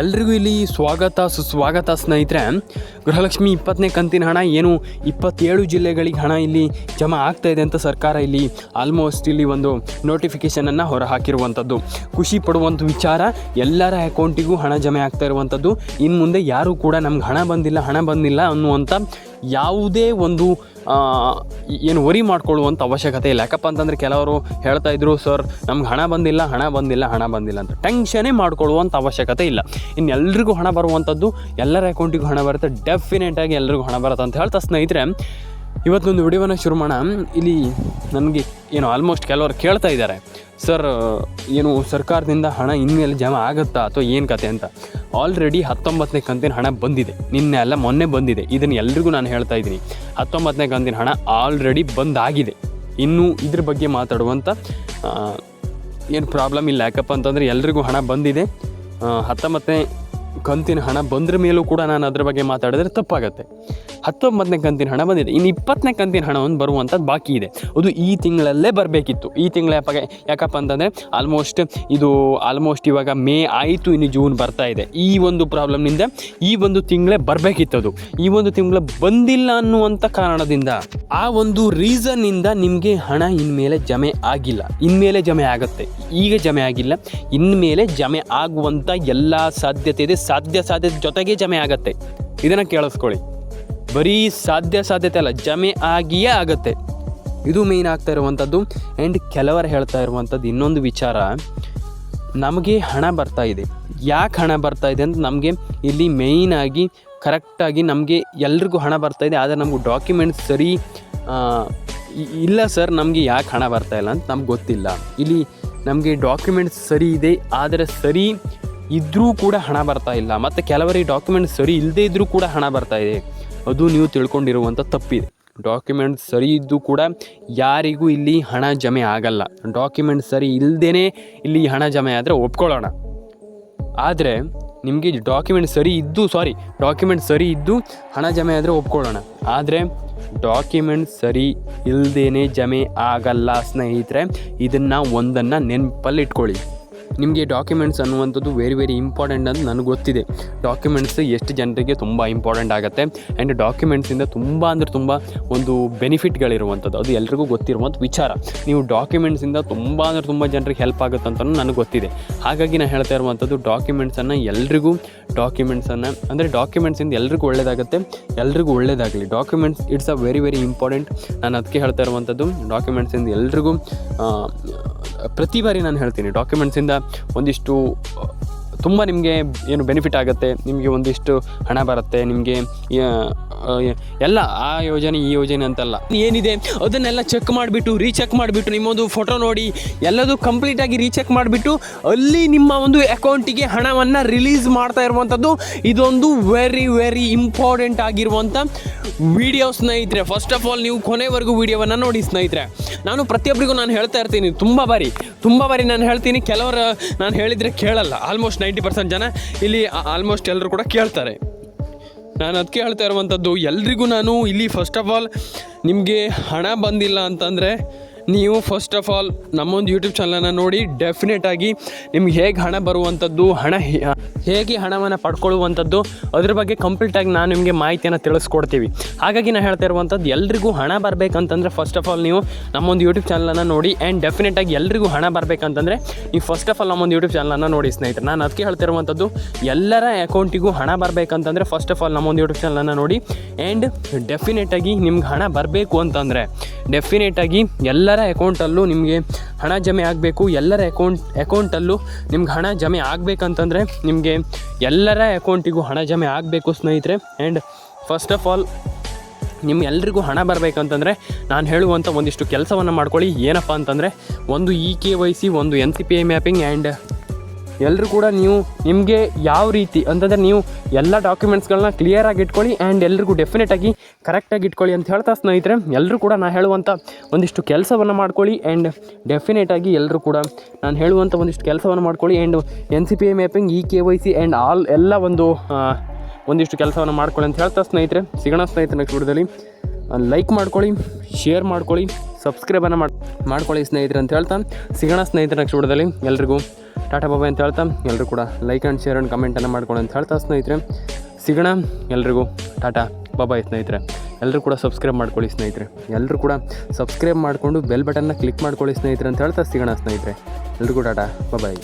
ಎಲ್ರಿಗೂ ಇಲ್ಲಿ ಸ್ವಾಗತ, ಸುಸ್ವಾಗತ ಸ್ನೇಹಿತರೆ. ಗೃಹಲಕ್ಷ್ಮಿ ಇಪ್ಪತ್ತನೇ ಕಂತಿನ ಹಣ ಏನು? ಇಪ್ಪತ್ತೇಳು ಜಿಲ್ಲೆಗಳಿಗೆ ಹಣ ಇಲ್ಲಿ ಜಮಾ ಆಗ್ತಾ ಇದೆ ಅಂತ ಸರ್ಕಾರ ಇಲ್ಲಿ ಆಲ್ಮೋಸ್ಟ್ ಇಲ್ಲಿ ಒಂದು ನೋಟಿಫಿಕೇಷನನ್ನು ಹೊರ ಹಾಕಿರುವಂಥದ್ದು ಖುಷಿ ಪಡುವಂಥ ವಿಚಾರ, ಎಲ್ಲರ ಅಕೌಂಟಿಗೂ ಹಣ ಜಮೆ ಆಗ್ತಾ ಇರುವಂಥದ್ದು. ಇನ್ನು ಮುಂದೆ ಯಾರೂ ಕೂಡ ನಮ್ಗೆ ಹಣ ಬಂದಿಲ್ಲ ಹಣ ಬಂದಿಲ್ಲ ಅನ್ನುವಂಥ ಯಾವುದೇ ಒಂದು ಏನು ವರಿ ಮಾಡ್ಕೊಳ್ಳುವಂಥ ಅವಶ್ಯಕತೆ ಇಲ್ಲ. ಯಾಕಪ್ಪ ಅಂತಂದರೆ ಕೆಲವರು ಹೇಳ್ತಾ ಇದ್ರು, ಸರ್, ನಮ್ಗೆ ಹಣ ಬಂದಿಲ್ಲ ಹಣ ಬಂದಿಲ್ಲ ಹಣ ಬಂದಿಲ್ಲ ಅಂತ. ಟೆನ್ಷನೇ ಮಾಡ್ಕೊಳ್ಳುವಂಥ ಅವಶ್ಯಕತೆ ಇಲ್ಲ. ಇನ್ನು ಎಲ್ರಿಗೂ ಹಣ ಬರುವಂಥದ್ದು ಎಲ್ಲರ ಅಕೌಂಟಿಗೂ ಹಣ ಬರುತ್ತೆ. ಡೆಫಿನೆಟಾಗಿ ಎಲ್ರಿಗೂ ಹಣ ಬರುತ್ತೆ ಅಂತ ಹೇಳ್ತಾ ಸ್ನೇಹಿತರೆ ಇವತ್ತೊಂದು ವಿಡಿಯೋನ ಶುರು ಮಾಡೋಣ. ಇಲ್ಲಿ ನನಗೆ ಏನು ಆಲ್ಮೋಸ್ಟ್ ಕೆಲವರು ಕೇಳ್ತಾ ಇದ್ದಾರೆ. ಸರ್, ಏನು ಸರ್ಕಾರದಿಂದ ಹಣ ಇನ್ಮೇಲೆ ಜಮಾ ಆಗುತ್ತಾ ಅಥವಾ ಏನು ಕತೆ ಅಂತ? ಆಲ್ರೆಡಿ ಹತ್ತೊಂಬತ್ತನೇ ಕಂತಿನ ಹಣ ಬಂದಿದೆ. ನಿನ್ನೆ ಅಲ್ಲ, ಮೊನ್ನೆ ಬಂದಿದೆ. ಇದನ್ನು ಎಲ್ರಿಗೂ ನಾನು ಹೇಳ್ತಾ ಇದ್ದೀನಿ. ಹತ್ತೊಂಬತ್ತನೇ ಕಂತಿನ ಹಣ ಆಲ್ರೆಡಿ ಬಂದಾಗಿದೆ. ಇನ್ನೂ ಇದ್ರ ಬಗ್ಗೆ ಮಾತಾಡುವಂಥ ಏನು ಪ್ರಾಬ್ಲಮ್ ಇಲ್ಲ. ಯಾಕಪ್ಪ ಅಂತಂದರೆ ಎಲ್ರಿಗೂ ಹಣ ಬಂದಿದೆ. ಹತ್ತೊಂಬತ್ತನೇ ಕಂತಿನ ಹಣ ಬಂದ್ರ ಮೇಲೂ ಕೂಡ ನಾನು ಅದ್ರ ಬಗ್ಗೆ ಮಾತಾಡಿದ್ರೆ ತಪ್ಪಾಗತ್ತೆ. ಹತ್ತೊಂಬತ್ತನೇ ಕಂತಿನ ಹಣ ಬಂದಿದೆ. ಇನ್ನು ಇಪ್ಪತ್ತನೇ ಕಂತಿನ ಹಣ ಒಂದು ಬರುವಂಥದ್ದು ಬಾಕಿ ಇದೆ. ಅದು ಈ ತಿಂಗಳಲ್ಲೇ ಬರಬೇಕಿತ್ತು. ಈ ತಿಂಗಳ ಯಾಕೆ ಯಾಕಪ್ಪ ಅಂತಂದರೆ ಆಲ್ಮೋಸ್ಟ್ ಇದು ಆಲ್ಮೋಸ್ಟ್ ಇವಾಗ ಮೇ ಆಯಿತು, ಇನ್ನು ಜೂನ್ ಬರ್ತಾ ಇದೆ. ಈ ಒಂದು ಪ್ರಾಬ್ಲಮ್ನಿಂದ ಈ ಒಂದು ತಿಂಗಳೇ ಬರಬೇಕಿತ್ತು ಅದು. ಈ ಒಂದು ತಿಂಗಳ ಬಂದಿಲ್ಲ ಅನ್ನುವಂಥ ಕಾರಣದಿಂದ ಆ ಒಂದು ರೀಸನ್ನಿಂದ ನಿಮಗೆ ಹಣ ಇನ್ಮೇಲೆ ಜಮೆ ಆಗಿಲ್ಲ. ಇನ್ಮೇಲೆ ಜಮೆ ಆಗುತ್ತೆ. ಈಗ ಜಮೆ ಆಗಿಲ್ಲ. ಇನ್ಮೇಲೆ ಜಮೆ ಆಗುವಂಥ ಎಲ್ಲ ಸಾಧ್ಯತೆ ಇದೆ. ಸಾಧ್ಯ ಸಾಧ್ಯತೆ ಜೊತೆಗೆ ಜಮೆ ಆಗುತ್ತೆ. ಇದನ್ನು ಕೇಳಿಸ್ಕೊಳ್ಳಿ. ಬರೀ ಸಾಧ್ಯ ಸಾಧ್ಯತೆ ಅಲ್ಲ, ಜಮೆ ಆಗಿಯೇ ಆಗುತ್ತೆ. ಇದು ಮೇಯ್ನ್ ಆಗ್ತಾ ಇರುವಂಥದ್ದು. ಆ್ಯಂಡ್ ಕೆಲವರು ಹೇಳ್ತಾ ಇರುವಂಥದ್ದು ಇನ್ನೊಂದು ವಿಚಾರ, ನಮಗೆ ಹಣ ಬರ್ತಾ ಇದೆ. ಯಾಕೆ ಹಣ ಬರ್ತಾ ಇದೆ ಅಂತ ನಮಗೆ ಇಲ್ಲಿ ಮೇಯ್ನಾಗಿ ಕರೆಕ್ಟಾಗಿ ನಮಗೆ ಎಲ್ರಿಗೂ ಹಣ ಬರ್ತಾ ಇದೆ. ಆದರೆ ನಮಗೆ ಡಾಕ್ಯುಮೆಂಟ್ಸ್ ಸರಿ ಇಲ್ಲ ಸರ್ ನಮಗೆ ಯಾಕೆ ಹಣ ಬರ್ತಾ ಇಲ್ಲ ಅಂತ ನಮ್ಗೆ ಗೊತ್ತಿಲ್ಲ. ಇಲ್ಲಿ ನಮಗೆ ಡಾಕ್ಯುಮೆಂಟ್ಸ್ ಸರಿ ಇದೆ, ಆದರೆ ಸರಿ ಇದ್ದರೂ ಕೂಡ ಹಣ ಬರ್ತಾ ಇಲ್ಲ. ಮತ್ತು ಕೆಲವರಿಗೆ ಡಾಕ್ಯುಮೆಂಟ್ಸ್ ಸರಿ ಇಲ್ಲದೇ ಇದ್ದರೂ ಕೂಡ ಹಣ ಬರ್ತಾ ಇದೆ. ಅದು ನೀವು ತಿಳ್ಕೊಂಡಿರುವಂಥ ತಪ್ಪಿದೆ. ಡಾಕ್ಯುಮೆಂಟ್ ಸರಿ ಇದ್ದು ಕೂಡ ಯಾರಿಗೂ ಇಲ್ಲಿ ಹಣ ಜಮೆ ಆಗಲ್ಲ. ಡಾಕ್ಯುಮೆಂಟ್ ಸರಿ ಇಲ್ಲದೇ ಇಲ್ಲಿ ಹಣ ಜಮೆ ಆದರೆ ಒಪ್ಕೊಳ್ಳೋಣ. ಆದರೆ ನಿಮಗೆ ಡಾಕ್ಯುಮೆಂಟ್ ಸರಿ ಇದ್ದು ಸಾರಿ ಡಾಕ್ಯುಮೆಂಟ್ ಸರಿ ಇದ್ದು ಹಣ ಜಮೆ ಆದರೆ ಒಪ್ಕೊಳ್ಳೋಣ. ಆದರೆ ಡಾಕ್ಯುಮೆಂಟ್ ಸರಿ ಇಲ್ಲದೇ ಜಮೆ ಆಗಲ್ಲ ಸ್ನೇಹಿತರೆ, ಇದನ್ನು ಒಂದನ್ನು ನೆನಪಲ್ಲಿ ಇಟ್ಕೊಳ್ಳಿ. ನಿಮಗೆ ಡಾಕ್ಯುಮೆಂಟ್ಸ್ ಅನ್ನುವಂಥದ್ದು ವೆರಿ ವೆರಿ ಇಂಪಾರ್ಟೆಂಟ್ ಅಂತ ನನಗೆ ಗೊತ್ತಿದೆ. ಡಾಕ್ಯುಮೆಂಟ್ಸ್ ಎಷ್ಟು ಜನರಿಗೆ ತುಂಬ ಇಂಪಾರ್ಟೆಂಟ್ ಆಗುತ್ತೆ. ಆ್ಯಂಡ್ ಡಾಕ್ಯುಮೆಂಟ್ಸಿಂದ ತುಂಬ ಅಂದರೆ ತುಂಬ ಒಂದು ಬೆನಿಫಿಟ್ಗಳಿರುವಂಥದ್ದು ಅದು ಎಲ್ರಿಗೂ ಗೊತ್ತಿರುವಂಥ ವಿಚಾರ. ನೀವು ಡಾಕ್ಯುಮೆಂಟ್ಸಿಂದ ತುಂಬ ಅಂದರೆ ತುಂಬ ಜನರಿಗೆ ಹೆಲ್ಪ್ ಆಗುತ್ತೆ ಅಂತ ನನಗೆ ಗೊತ್ತಿದೆ. ಹಾಗಾಗಿ ನಾನು ಹೇಳ್ತಾ ಇರುವಂಥದ್ದು ಡಾಕ್ಯುಮೆಂಟ್ಸನ್ನು ಎಲ್ರಿಗೂ ಡಾಕ್ಯುಮೆಂಟ್ಸನ್ನು ಅಂದರೆ ಡಾಕ್ಯುಮೆಂಟ್ಸಿಂದ ಎಲ್ರಿಗೂ ಒಳ್ಳೆಯದಾಗುತ್ತೆ ಎಲ್ರಿಗೂ ಒಳ್ಳೆಯದಾಗಲಿ documents it's a very very important ನಾನು ಅದಕ್ಕೆ ಹೇಳ್ತಾ ಇರುವಂಥದ್ದು ಡಾಕ್ಯುಮೆಂಟ್ಸಿಂದ ಎಲ್ರಿಗೂ ಪ್ರತಿ ಬಾರಿ ನಾನು ಹೇಳ್ತೀನಿ ಡಾಕ್ಯುಮೆಂಟ್ಸಿಂದ ಒಂದಿಷ್ಟು, ತುಂಬ ನಿಮಗೆ ಏನು ಬೆನಿಫಿಟ್ ಆಗುತ್ತೆ, ನಿಮಗೆ ಒಂದಿಷ್ಟು ಹಣ ಬರುತ್ತೆ, ನಿಮಗೆ ಎಲ್ಲ ಆ ಯೋಜನೆ, ಈ ಯೋಜನೆ ಅಂತಲ್ಲ. ಏನಿದೆ? ಅದನ್ನೆಲ್ಲ ಚೆಕ್ ಮಾಡಿಬಿಟ್ಟು ರೀಚೆಕ್ ಮಾಡಿಬಿಟ್ಟು, ನಿಮ್ಮೊಂದು ಫೋಟೋ ನೋಡಿ, ಎಲ್ಲದೂ ಕಂಪ್ಲೀಟಾಗಿ ರೀಚೆಕ್ ಮಾಡಿಬಿಟ್ಟು, ಅಲ್ಲಿ ನಿಮ್ಮ ಒಂದು ಅಕೌಂಟಿಗೆ ಹಣವನ್ನು ರಿಲೀಸ್ ಮಾಡ್ತಾ ಇರುವಂಥದ್ದು, ಇದೊಂದು ವೆರಿ ವೆರಿ ಇಂಪಾರ್ಟೆಂಟ್ ಆಗಿರುವಂಥ ವಿಡಿಯೋ ಸ್ನೇಹಿತರೆ. ಫಸ್ಟ್ ಆಫ್ ಆಲ್ ನೀವು ಕೊನೆವರೆಗೂ ವಿಡಿಯೋವನ್ನು ನೋಡಿ ಸ್ನೇಹಿತರೆ. ನಾನು ಪ್ರತಿಯೊಬ್ಬರಿಗೂ ನಾನು ಹೇಳ್ತಾ ಇರ್ತೀನಿ, ತುಂಬ ಬಾರಿ ತುಂಬ ಬಾರಿ ನಾನು ಹೇಳ್ತೀನಿ, ಕೆಲವರು ನಾನು ಹೇಳಿದರೆ ಕೇಳಲ್ಲ. ಆಲ್ಮೋಸ್ಟ್ ನೈಂಟಿ ಪರ್ಸೆಂಟ್ ಜನ ಇಲ್ಲಿ ಆಲ್ಮೋಸ್ಟ್ ಎಲ್ಲರೂ ಕೂಡ ಕೇಳ್ತಾರೆ. ನಾನು ಅದಕ್ಕೆ ಹೇಳ್ತಾ ಇರುವಂಥದ್ದು ಎಲ್ರಿಗೂ ನಾನು ಇಲ್ಲಿ ಫಸ್ಟ್ ಆಫ್ ಆಲ್ ನಿಮಗೆ ಹಣ ಬಂದಿಲ್ಲ ಅಂತಂದರೆ ನೀವು ಫಸ್ಟ್ ಆಫ್ ಆಲ್ ನಮ್ಮೊಂದು ಯೂಟ್ಯೂಬ್ ಚಾನಲನ್ನು ನೋಡಿ ಡೆಫಿನೆಟಾಗಿ ನಿಮ್ಗೆ ಹೇಗೆ ಹಣ ಬರುವಂಥದ್ದು, ಹಣ ಹೇಗೆ ಹಣವನ್ನು ಪಡ್ಕೊಳ್ಳುವಂಥದ್ದು, ಅದ್ರ ಬಗ್ಗೆ ಕಂಪ್ಲೀಟಾಗಿ ನಾನು ನಿಮಗೆ ಮಾಹಿತಿಯನ್ನು ತಿಳಿಸ್ಕೊಡ್ತೀವಿ. ಹಾಗಾಗಿ ನಾನು ಹೇಳ್ತಾ ಇರುವಂಥದ್ದು, ಎಲ್ರಿಗೂ ಹಣ ಬರಬೇಕಂತಂದರೆ ಫಸ್ಟ್ ಆಫ್ ಆಲ್ ನೀವು ನಮ್ಮೊಂದು ಯೂಟ್ಯೂಬ್ ಚಾನಲನ್ನು ನೋಡಿ ಆ್ಯಂಡ್ ಡೆಫಿನೆಟಾಗಿ ಎಲ್ರಿಗೂ ಹಣ ಬರಬೇಕಂತಂದರೆ ನೀವು ಫಸ್ಟ್ ಆಫ್ ಆಲ್ ನಮ್ಮೊಂದು ಯೂಟ್ಯೂಬ್ ಚಾನಲನ್ನು ನೋಡಿ ಸ್ನೇಹಿತರೆ. ನಾನು ಅದಕ್ಕೆ ಹೇಳ್ತಾ ಇರುವಂಥದ್ದು, ಎಲ್ಲರ ಅಕೌಂಟಿಗೂ ಹಣ ಬರಬೇಕಂತಂದರೆ ಫಸ್ಟ್ ಆಫ್ ಆಲ್ ನಮ್ಮೊಂದು ಯೂಟ್ಯೂಬ್ ಚಾನಲನ್ನು ನೋಡಿ ಆ್ಯಂಡ್ ಡೆಫಿನೆಟಾಗಿ ನಿಮ್ಗೆ ಹಣ ಬರಬೇಕು ಅಂತಂದರೆ ಡೆಫಿನೆಟಾಗಿ ಎಲ್ಲರ ಅಕೌಂಟಲ್ಲೂ ನಿಮಗೆ ಹಣ ಜಮೆ ಆಗಬೇಕು. ಎಲ್ಲರ ಅಕೌಂಟ್ ಅಕೌಂಟಲ್ಲೂ ನಿಮ್ಗೆ ಹಣ ಜಮೆ ಆಗಬೇಕಂತಂದರೆ ನಿಮಗೆ ಎಲ್ಲರ ಅಕೌಂಟಿಗೂ ಹಣ ಜಮೆ ಆಗಬೇಕು ಸ್ನೇಹಿತರೆ. ಆ್ಯಂಡ್ ಫಸ್ಟ್ ಆಫ್ ಆಲ್ ನಿಮ್ಮ ಎಲ್ರಿಗೂ ಹಣ ಬರಬೇಕಂತಂದರೆ ನಾನು ಹೇಳುವಂಥ ಒಂದಿಷ್ಟು ಕೆಲಸವನ್ನು ಮಾಡ್ಕೊಳ್ಳಿ. ಏನಪ್ಪ ಅಂತಂದರೆ, ಒಂದು ಇ ಕೆ ವೈ ಸಿ ಒಂದು N C P I mapping and ಎಲ್ಲರೂ ಕೂಡ ನೀವು ನಿಮಗೆ ಯಾವ ರೀತಿ ಅಂತಂದರೆ ನೀವು ಎಲ್ಲ ಡಾಕ್ಯುಮೆಂಟ್ಸ್ಗಳನ್ನ ಕ್ಲಿಯರಾಗಿ ಇಟ್ಕೊಳ್ಳಿ ಆ್ಯಂಡ್ ಎಲ್ರಿಗೂ ಡೆಫಿನೆಟಾಗಿ ಕರೆಕ್ಟಾಗಿ ಇಟ್ಕೊಳ್ಳಿ ಅಂತ ಹೇಳ್ತಾ ಸ್ನೇಹಿತರೆ ಎಲ್ಲರೂ ಕೂಡ ನಾನು ಹೇಳುವಂಥ ಒಂದಿಷ್ಟು ಕೆಲಸವನ್ನು ಮಾಡ್ಕೊಳ್ಳಿ ಆ್ಯಂಡ್ ಡೆಫಿನೆಟಾಗಿ ಎಲ್ಲರೂ ಕೂಡ ನಾನು ಹೇಳುವಂಥ ಒಂದಿಷ್ಟು ಕೆಲಸವನ್ನು ಮಾಡ್ಕೊಳ್ಳಿ and N C P I mapping E K Y C and all ಎಲ್ಲ ಒಂದು ಒಂದಿಷ್ಟು ಕೆಲಸವನ್ನು ಮಾಡ್ಕೊಳ್ಳಿ ಅಂತ ಹೇಳ್ತಾ ಸ್ನೇಹಿತರೆ. ಸಿಗೋಣ ಸ್ನೇಹಿತರೆ ನೆಕ್ಸ್ಟ್ ವಿಡಿಯೋದಲ್ಲಿ ಲೈಕ್ ಮಾಡ್ಕೊಳ್ಳಿ ಶೇರ್ ಮಾಡ್ಕೊಳ್ಳಿ ಸಬ್ಸ್ಕ್ರೈಬನ್ನು ಮಾಡಿ ಮಾಡ್ಕೊಳ್ಳಿ ಸ್ನೇಹಿತರೆ ಅಂತ ಹೇಳ್ತಾ. ಸಿಗೋಣ ಸ್ನೇಹಿತರ ನೆಕ್ಸ್ಟ್ ವಿಡಿಯೋದಲ್ಲಿ. ಎಲ್ರಿಗೂ ಟಾಟಾ ಬಾಬಾ ಅಂತ ಹೇಳ್ತಾ. ಎಲ್ಲರೂ ಕೂಡ ಲೈಕ್ ಆ್ಯಂಡ್ ಶೇರ್ ಆ್ಯಂಡ್ ಕಮೆಂಟನ್ನು ಮಾಡ್ಕೊಳ್ಳಿ ಅಂತ ಹೇಳ್ತಾ ಸ್ನೇಹಿತರೆ. ಸಿಗೋಣ ಎಲ್ರಿಗೂ ಟಾಟಾ ಬಾಬಾಯ್ ಸ್ನೇಹಿತರೆ. ಎಲ್ಲರೂ ಕೂಡ ಸಬ್ಸ್ಕ್ರೈಬ್ ಮಾಡ್ಕೊಳ್ಳಿ ಸ್ನೇಹಿತರೆ. ಎಲ್ಲರೂ ಕೂಡ ಸಬ್ಸ್ಕ್ರೈಬ್ ಮಾಡಿಕೊಂಡು ಬೆಲ್ ಬಟನ್ನ ಕ್ಲಿಕ್ ಮಾಡ್ಕೊಳ್ಳಿ ಸ್ನೇಹಿತರೆ ಅಂತ ಹೇಳ್ತಾ ಸಿಗೋಣ ಸ್ನೇಹಿತರೆ. ಎಲ್ರಿಗೂ ಟಾಟಾ ಬಾಬಾಯ್